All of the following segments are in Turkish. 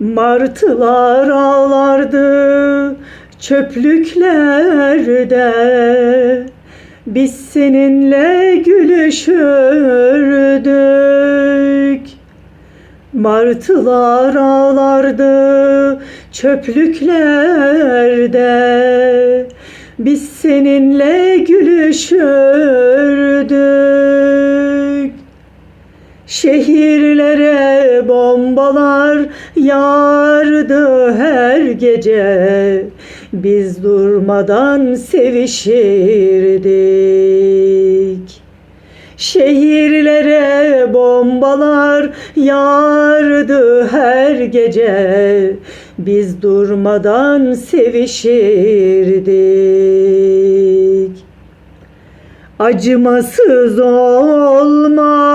Martılar ağlardı çöplüklerde. Biz seninle gülüşürdük. Martılar ağlardı çöplüklerde. Biz seninle gülüşürdük. Şehirlere bombalar yağardı her gece. Biz durmadan sevişirdik. Şehirlere bombalar yağardı her gece. Biz durmadan sevişirdik. Acımasız olma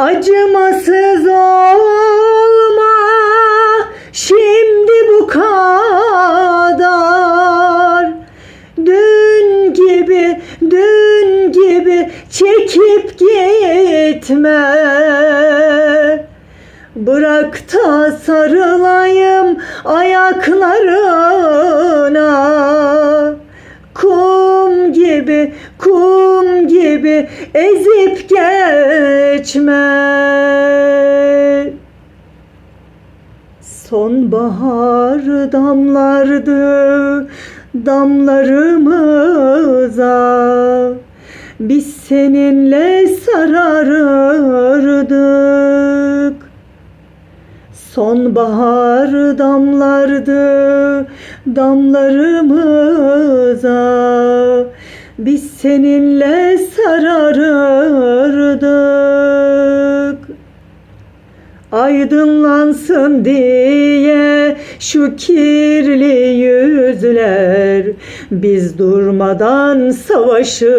Acımasız olma. Şimdi bu kadar. Dün gibi, dün gibi çekip gitme. Bırak da sarılayım ayaklarına gibi, kum gibi ezip geçme. Sonbahar damlardı damlarımıza. Biz seninle sararırdık. Sonbahar damlardı damlarımıza Biz seninle sararırdık. Aydınlansın diye şu kirli yüzler Biz durmadan savaşırdık.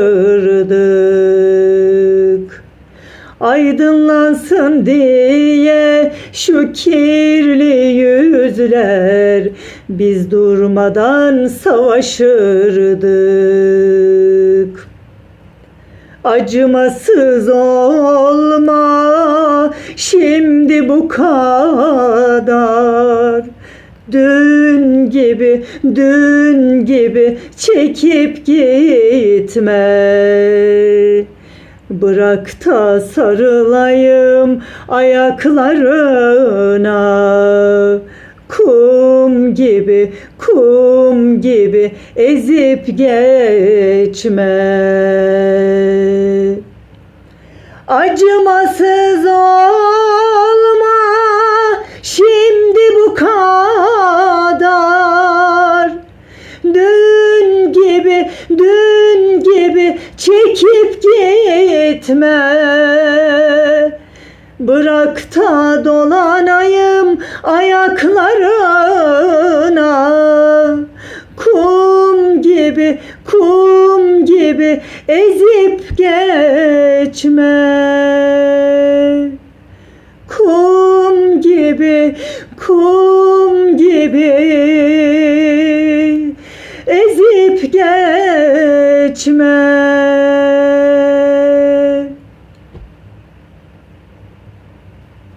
Aydınlansın diye şu kirli yüzler Biz durmadan savaşırdık. Acımasız olma şimdi bu kadar. Dün gibi, dün gibi çekip gitme. Bırak da sarılayım ayaklarına Kum gibi, kum gibi ezip geçme. Acımasız olma şimdi bu kadar. Dün gibi, dün gibi çekip gitme Bırak da dolanayım ayaklarına. Kum gibi, kum gibi ezip geçme. Kum gibi, kum gibi ezip geçme